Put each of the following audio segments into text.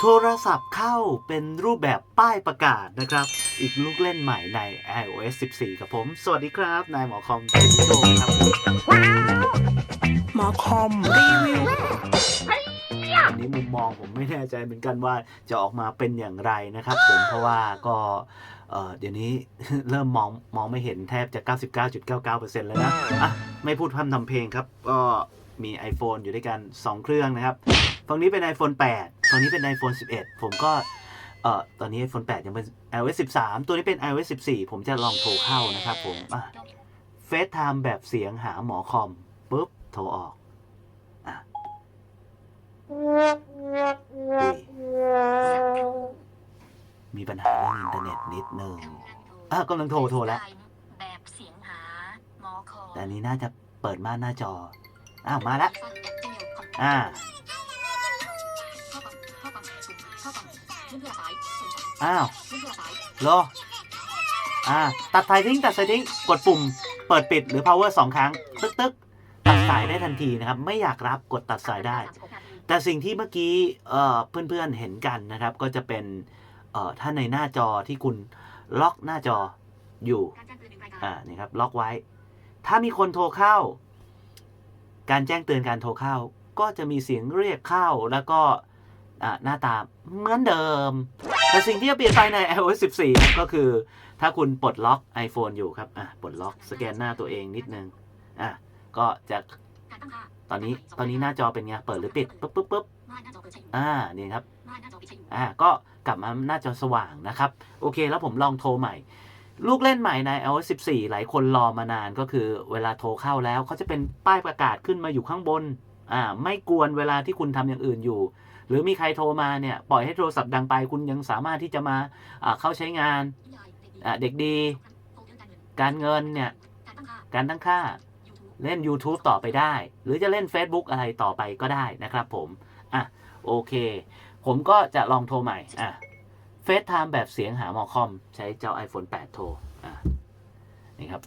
โทรศัพท์เข้าเป็นรูปแบบป้ายประกาศนะครับ อีกลูกเล่นใหม่ใน iOS 14 ครับผม สวัสดีครับ นายหมอคอมเทนโดครับ หมอคอมรีวิวอันนี้มุมมองผมไม่แน่ใจเหมือนกันว่าจะออกมาเป็นอย่างไรนะครับผมเพราะว่าก็เอ่อเดี๋ยวนี้เริ่มมองมองไม่เห็นแทบจะ 99.99%แล้วนะอะไม่พูดพร่ำทำเพลงครับ ก็มี iPhone อยู่ด้วยกัน 2 เครื่องนะครับ ฝั่งนี้เป็น iPhone 8 ฝั่งนี้เป็น iPhone 11 ผมก็เอ่อตอนนี้ iPhone 8 ยังเป็น iOS 13 ตัวนี้เป็น iOS 14 ผมจะลองโทรเข้านะครับผมอะเฟซไทม์แบบเสียงหาหมอคอมปุ๊บ โทรออกอะมีปัญหาเรื่องอินเทอร์เน็ตนิดนึงอะกำลังโทรโทรแล้วแบบเสียงหาหมอคอแต่อันนี้น่าจะเปิดม่านหน้าจออ้าวมาแล้วอ่า อ้าวรออ่าตัดสายทิ้งตัดสายทิ้งกดปุ่มเปิดปิดหรือ power สองครั้ง ตึกตึกตัดสายได้ทันทีนะครับ ไม่อยากรับกดตัดสายได้ แต่สิ่งที่เมื่อกี้เพื่อนๆเห็นกันนะครับ ก็จะเป็นถ้าในหน้าจอที่คุณล็อกหน้าจออยู่อ่านี่ครับล็อกไว้ ถ้ามีคนโทรเข้า การแจ้งเตือนการโทรเข้า ก็จะมีเสียงเรียกเข้าแล้วก็ หน้าตาเหมือนเดิม แต่สิ่งที่จะเปลี่ยนไปใน iOS 14ครับก็คือ ถ้าคุณปลดล็อก iPhone อยู่ครับอะปลดล็อกสแกนหน้าตัวเองนิดนึงอะก็จะตอนนี้ตอนนี้หน้าจอเป็นไงเปิดหรือปิดปุ๊บปุ๊บปุ๊บอ่านี่ครับอ่าก็กลับมาหน้าจอสว่างนะครับ โอเคแล้วผมลองโทรใหม่ ลูกเล่นใหม่ใน iOS 14 หลายคนรอมานานก็คือเวลาโทรเข้าแล้วเขาจะเป็นป้ายประกาศขึ้นมาอยู่ข้างบนอ่าไม่กวนเวลาที่คุณทำอย่างอื่นอยู่ หรือมีใครโทรมาเนี่ยปล่อยให้โทรศัพท์ดังไปคุณยังสามารถที่จะมาอ่าเข้าใช้งานอ่าเด็กดี การเงินเนี่ยการตั้งค่าเล่น YouTube ต่อไปได้ หรือจะเล่น Facebook อะไรต่อไปก็ได้นะครับผม อะ โอเค ผมก็จะลองโทรใหม่ อะเฟซไทม์แบบเสียงหาหมอคอม ใช้เจ้า iPhone 8 โทร อะ นี่ครับ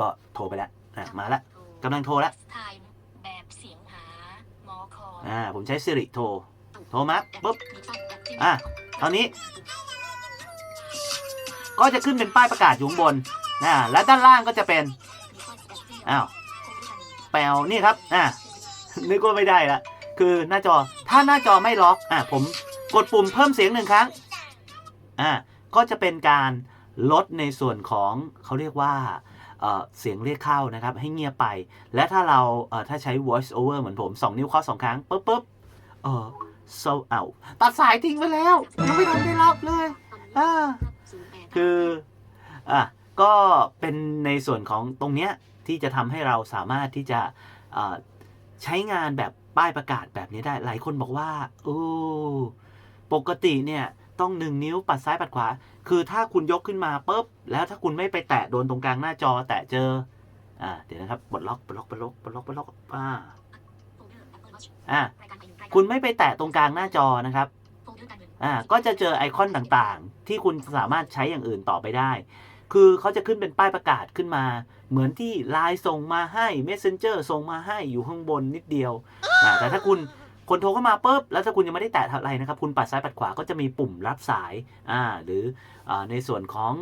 ก็โทรไปแล้ว อะ มาแล้วกำลังโทรแล้วแบบเสียงหาหมอคออ่า ผมใช้ Siri โทร โทรมาปุ๊บอะตอนนี้ ก็จะขึ้นเป็นป้ายประกาศอยู่ข้างบนอ่าและด้านล่างก็จะเป็นอ้าวแปลนี่ครับอะนึกว่าไม่ได้ละคือหน้าจอถ้าหน้าจอไม่ล็อกอะผมกดปุ่มเพิ่มเสียงหนึ่งครั้งอะก็จะเป็นการลดในส่วนของเขาเรียกว่าเสียงเรียกเข้านะครับ ให้เงียบไป และถ้าเราถ้าใช้ voice over เหมือนผม 2 นิ้วเคาะสองครั้งปุ๊บปุ๊บ เออ so เอาตัดสายทิ้งไปแล้ว ยังไม่ทันได้รับเลยอ่าคืออะก็เป็นในส่วนของตรงเนี้ยที่จะทำให้เราสามารถที่จะใช้งานแบบป้ายประกาศแบบนี้ได้ หลายคนบอกว่าโอ้ปกติเนี่ยต้องหนึ่งนิ้วปัดซ้ายปัดขวา คือถ้าคุณยกขึ้นมาปุ๊บ แล้วถ้าคุณไม่ไปแตะโดนตรงกลางหน้าจอ แตะเจอ อ่า เดี๋ยวนะครับปลดล็อกปลดล็อกปลดล็อกปลดล็อกปลดล็อกอ่าอ่า คุณไม่ไปแตะตรงกลางหน้าจอนะครับอ่าก็จะเจอไอคอนต่างๆ ที่คุณสามารถใช้อย่างอื่นต่อไปได้ คือเขาจะขึ้นเป็นป้ายประกาศขึ้นมา เหมือนที่ Line ส่งมาให้ Messenger ส่งมาให้อยู่ข้างบนนิดเดียวอ่าแต่ถ้าคุณคนโทรเข้ามาปุ๊บแล้วถ้าคุณยังไม่ได้แตะอะไรนะครับ คุณปัดซ้ายปัดขวาก็จะมีปุ่มรับสายอ่าหรืออ่าในส่วนของ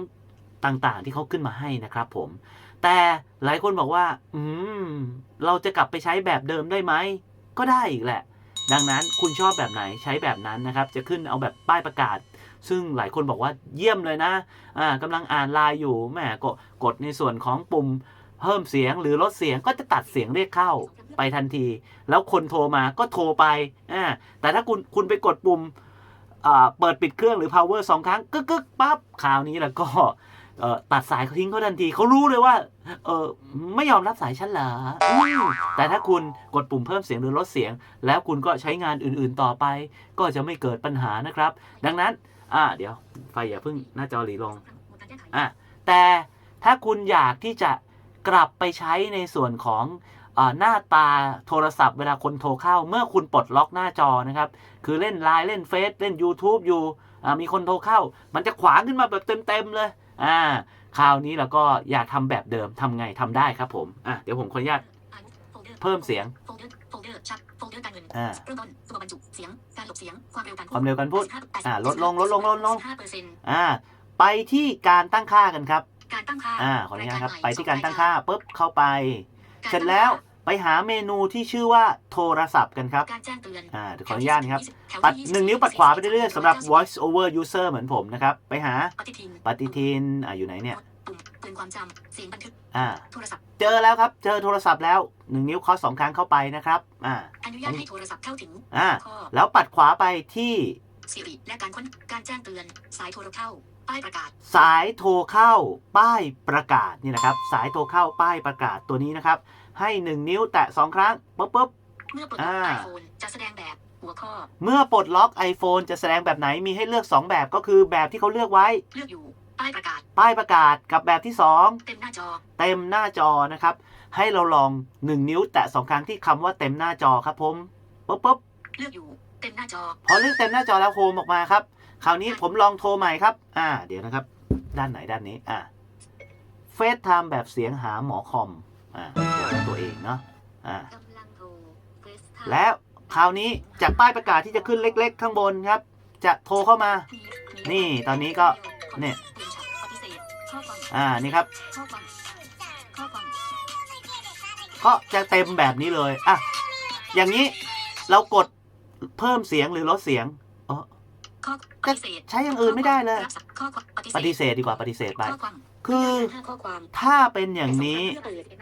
ต่างๆ ที่เขาขึ้นมาให้นะครับผม แต่หลายคนบอกว่า อืม เราจะกลับไปใช้แบบเดิมได้ไหม ก็ได้อีกแหละ ดังนั้นคุณชอบแบบไหนใช้แบบนั้นนะครับ จะขึ้นเอาแบบป้ายประกาศ ซึ่งหลายคนบอกว่าเยี่ยมเลยนะอ่ากำลังอ่านไลน์อยู่แหมกดกดในส่วนของปุ่มเพิ่มเสียงหรือลดเสียงก็จะตัดเสียงเรียกเข้าไปทันที แล้วคนโทรมาก็โทรไปอ่าแต่ถ้าคุณคุณไปกดปุ่มอ่าเปิดปิดเครื่องหรือ power สองครั้งกึกกึกปั๊บคราวนี้แล้วก็ ตัดสายเขาทิ้งเขาทันทีเขารู้เลยว่า เออไม่ยอมรับสายฉันเหรอแต่ถ้าคุณกดปุ่มเพิ่มเสียงหรือลดเสียง แล้วคุณก็ใช้งานอื่นๆต่อไป ก็จะไม่เกิดปัญหานะครับ ดังนั้น อ่า เดี๋ยว ไฟอย่าเพิ่งหน้าจอหลีลงอะแต่ถ้าคุณอยากที่จะกลับไปใช้ในส่วนของอหน้าตาโทรศัพท์เวลาคนโทรเข้า เมื่อคุณปลดล็อกหน้าจอนะครับ คือเล่นไลน์เล่นเฟซเล่น YouTube อยู่มีคนโทรเข้า มันจะขวางขึ้นมาแบบเต็มๆเลย อ่าคราวนี้เราก็อยากทำแบบเดิมทำไงทำได้ครับผมอะเดี๋ยวผมขออนุญาตเพิ่มเสียงโฟลเดอร์ชัดโฟลเดอร์การเงินอ่าเริ่มต้นตัวบรรจุเสียงการหลบเสียงความเร็วการความเร็วการพูดอ่าลดลงลดลงลดลง5เปอร์เซ็นต์อ่าไปที่การตั้งค่ากันครับ การตั้งค่าอ่าขออนุญาตครับยไปที่การตั้งค่าปุ๊บเข้าไปการเสร็จแล้ว ไปหาเมนูที่ชื่อว่าโทรศัพท์กันครับการแจ้งเตือนอ่าเดี๋ยวขออนุญาตนะครับแถวปัดที่หนึ่งนิ้วปัดขวาไปเรื่อยๆสำหรับ voice over user เหมือนผมนะครับ ไปหาปฏิทินปฏิทินอ่าอยู่ไหนเนี่ยปุ่มเตือนความจำเสียงบันทึกอ่าโทรศัพท์เจอแล้วครับ เจอโทรศัพท์แล้วหนึ่งนิ้วเคาะสองครั้งเข้าไปนะครับอ่าอนุญาตให้โทรศัพท์เข้าถึงอ่าข้อแล้วปัดขวาไปที่สิริและการค้นการแจ้งเตือนสายโทรเข้าป้ายประกาศ สายโทรเข้าป้ายประกาศนี่นะครับ สายโทรเข้าป้ายประกาศตัวนี้นะครับ ให้หนึ่งนิ้วแตะสองครั้งปุ๊บปุ๊บเมื่อปลดล็อกอ่าไอโฟนจะแสดงแบบหัวข้อ เมื่อปลดล็อก iPhone จะแสดงแบบไหนมีให้เลือก 2 แบบก็คือแบบที่เขาเลือกไว้ เลือกอยู่ป้ายประกาศ ป้ายประกาศกับแบบที่เต็มหน้าจอ2เต็มหน้าจอนะครับ ให้เราลอง 1 นิ้วแตะ 2 ครั้งที่คำว่าเต็มหน้าจอครับผมปุ๊บปุ๊บเลือกอยู่เต็มหน้าจอ พอเลือกเต็มหน้าจอแล้วโฮมออกมาครับ คราวนี้ผมลองโทรใหม่ครับ อ่า เดี๋ยวนะครับ ด้านไหนด้านนี้ อ่าเฟซไทม์แบบเสียงหาหมอคอม อ่าโทรตัวเองเนาะอ่ากำลังโทร FaceTime แล้วคราวนี้จากป้ายประกาศที่จะขึ้นเล็ก ๆ ข้างบนครับ จะโทรเข้ามา นี่ตอนนี้ก็เนี่ยปฏิเสธข้อความอ่านี่ครับข้อความข้อความก็จะเต็มแบบนี้เลยอะอย่างนี้เรากดเพิ่มเสียงหรือลดเสียงข้อปฏิเสธใช้อย่างอื่นไม่ได้เลยรับสารข้อความปฏิเสปธฏิเสธดีกว่าปฏิเสธไปข้อ คือถ้าเป็นอย่างนี้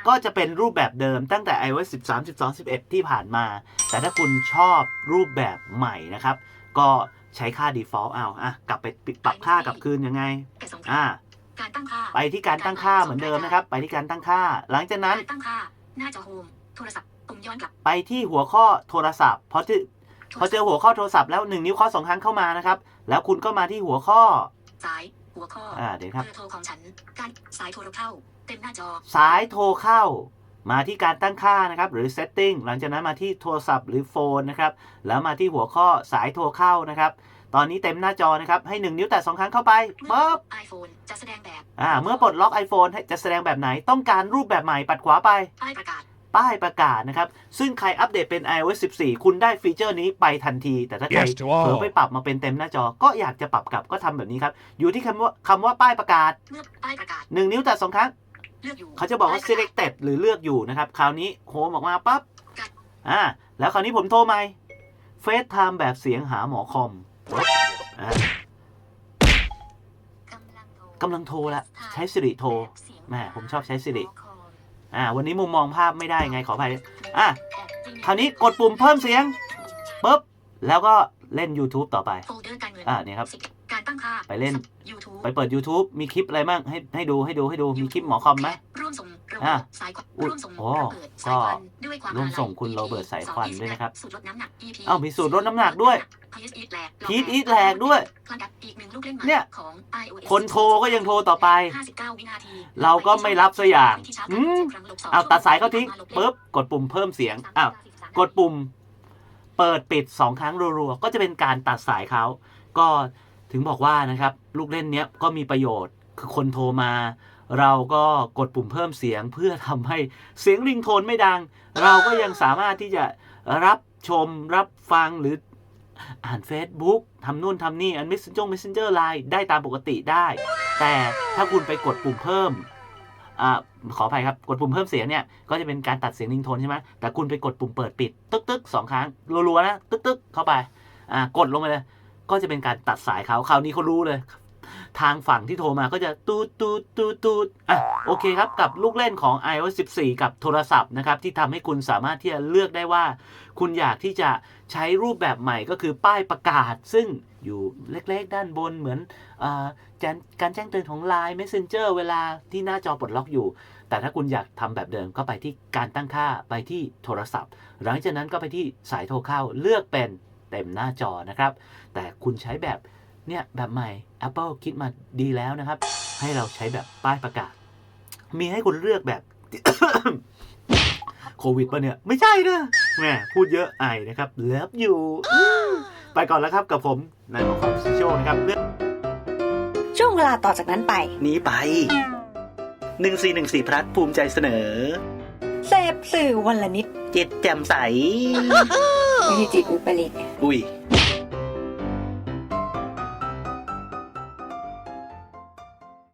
ก็จะเป็นรูปแบบเดิมตั้งแต่ iOS 13 12 11 ที่ผ่านมา แต่ถ้าคุณชอบรูปแบบใหม่นะครับ ก็ใช้ค่า default เอาอะกลับไปปรับค่ากลับคืนยังไงอ่าไปที่การตั้งค่าเหมือนเดิมนะครับ ไปที่การตั้งค่า หลังจากนั้นตั้งค่าหน้าจอโฮมโทรศัพท์ปุ่มย้อนกลับ ไปที่หัวข้อโทรศัพท์พอที่พอเจอหัวข้อโทรศัพท์แล้วหนึ่งนิ้วเคาะสองครั้งเข้ามานะครับ แล้วคุณก็มาที่หัวข้อสาย หัวข้ออ่าเดี๋ยวครับเบอร์โทรของฉัน การสายโทรเข้า เต็มหน้าจอ สายโทรเข้า มาที่การตั้งค่านะครับ หรือ setting หลังจากนั้นมาที่โทรศัพท์หรือโฟนนะครับ แล้วมาที่หัวข้อสายโทรเข้านะครับตอนนี้เต็มหน้าจอนะครับ ให้ 1 นิ้วแตะสองครั้งเข้าไปเมื่อปุ๊บไอโฟนจะแสดงแบบ อ่า เมื่อปลดล็อก iPhone ให้จะแสดงแบบไหน ต้องการรูปแบบใหม่ปัดขวาไปป้ายประกาศ ป้ายประกาศนะครับ ซึ่งใครอัปเดตเป็น iOS 14 คุณได้ฟีเจอร์นี้ไปทันที แต่ถ้าใคร Yes to เผลอ all ไปปรับมาเป็นเต็มหน้าจอ ก็อยากจะปรับกลับก็ทำแบบนี้ครับ อยู่ที่คำว่าคำว่าป้ายประกาศเมื่อป้ายประกาศ1นิ้วแตะสองครั้งเลือกอยู่เขาจะบอกว่าป้ยประกศ selected หรือเลือกอยู่นะครับ คราวนี้โฮมออกมาปั๊บอ่าแล้วคราวนี้ผมโทรใหม่ FaceTime แบบเสียงหาหมอคอมปุ๊บอ่ากำลังโทรกำลังโทรละใช้ Siri โทรแบบเสียงแหมผมชอบใช้ Siri หม อคอมอ่าวันนี้มุมมองภาพไม่ได้ไงขออภัยอะแอปที่คราวนี้กดปุ่มเพิ่มเสียงปุ๊บแล้วก็เล่น YouTube ต่อไปโฟลเดอร์การเงินอ่าเนี่ยครับสิการตั้งค่าไปเล่น YouTube ไปเปิด YouTube มีคลิปอะไรบ้างให้ให้ดูให้ดูให้ดูมีคลิปหมอคอมไหมร่วมส่งระ อะเบิดสายควันอุ๊ยร่วมส่งโอ้ระเบิดสายควันด้วยความร่วมส่งอาลัยคุณโรเบิร์ตสายควันด้วยนะครับสูตรลดน้ำหนัก EP เอ้ามีสูตรลดน้ำหนักด้วย พีทอีทแหลกพีทอีทแหลกด้วยคลังดับอีกหนึ่งลูกเล่นใหม่เนี่ยของ iOS คนโทรก็ยังโทรต่อไป 59วินาทีเราก็ไม่รับสักอย่างวิธีชาร์จอืมครั้งลบสงเอาตัดสายเขาทิ้งปุ๊บกดปุ่มเพิ่มเสียงอ้าวกดปุ่ม เปิดปิด 2 ครั้งรัวๆ ก็จะเป็นการตัดสายเขา ก็ถึงบอกว่านะครับ ลูกเล่นเนี้ยก็มีประโยชน์ คือคนโทรมา เราก็กดปุ่มเพิ่มเสียงเพื่อทำให้เสียงริงโทนไม่ดัง เราก็ยังสามารถที่จะรับชมรับฟังหรืออ่าน Facebook ทำนู่นทำนี่อัน Messenger Messenger Line ได้ตามปกติได้ แต่ถ้าคุณไปกดปุ่มเพิ่มอ่าขออภัยครับ กดปุ่มเพิ่มเสียงเนี่ยก็จะเป็นการตัดเสียงริงโทนใช่ไหมแต่คุณไปกดปุ่มเปิดปิด ตึ๊กตึ๊กสองครั้งรัวๆนะ ตึ๊กตึ๊กเข้าไป อ่ากดลงไปเลย ก็จะเป็นการตัดสายเขาคราวนี้เขารู้เลย ทางฝั่งที่โทรมาก็จะตูดตูดตูดตูดอะโอเคครับ กับลูกเล่นของ iOS 14 กับโทรศัพท์นะครับ ที่ทำให้คุณสามารถที่จะเลือกได้ว่า คุณอยากที่จะใช้รูปแบบใหม่ก็คือป้ายประกาศ ซึ่งอยู่เล็กๆ ด้านบนเหมือนอการแจ้งเตือนของ Line Messenger เวลาที่หน้าจอปลดล็อกอยู่ แต่ถ้าคุณอยากทำแบบเดิมก็ไปที่การตั้งค่าไปที่โทรศัพท์ หลังจากนั้นก็ไปที่สายโทรเข้าเลือกเป็นเต็มหน้าจอนะครับ แต่คุณใช้แบบ เนี่ยแบบใหม่ Apple คิดมาดีแล้วนะครับ ให้เราใช้แบบป้ายประกาศ มีให้คุณเลือกแบบ โควิดปะเนี่ย ไม่ใช่นะแหมพูดเยอะไอนะครับเลิฟอยู่ ไปก่อนแล้วครับกับผมนายมงคลซิโชนะครับเลือกช่วงเวลาต่อจากนั้นไป นี้ไป 1414พลัดภูมิใจเสนอ เสพสื่อวันละนิด จิตแจ่มใสไม่ใช่จิตอุปริตอุ้ย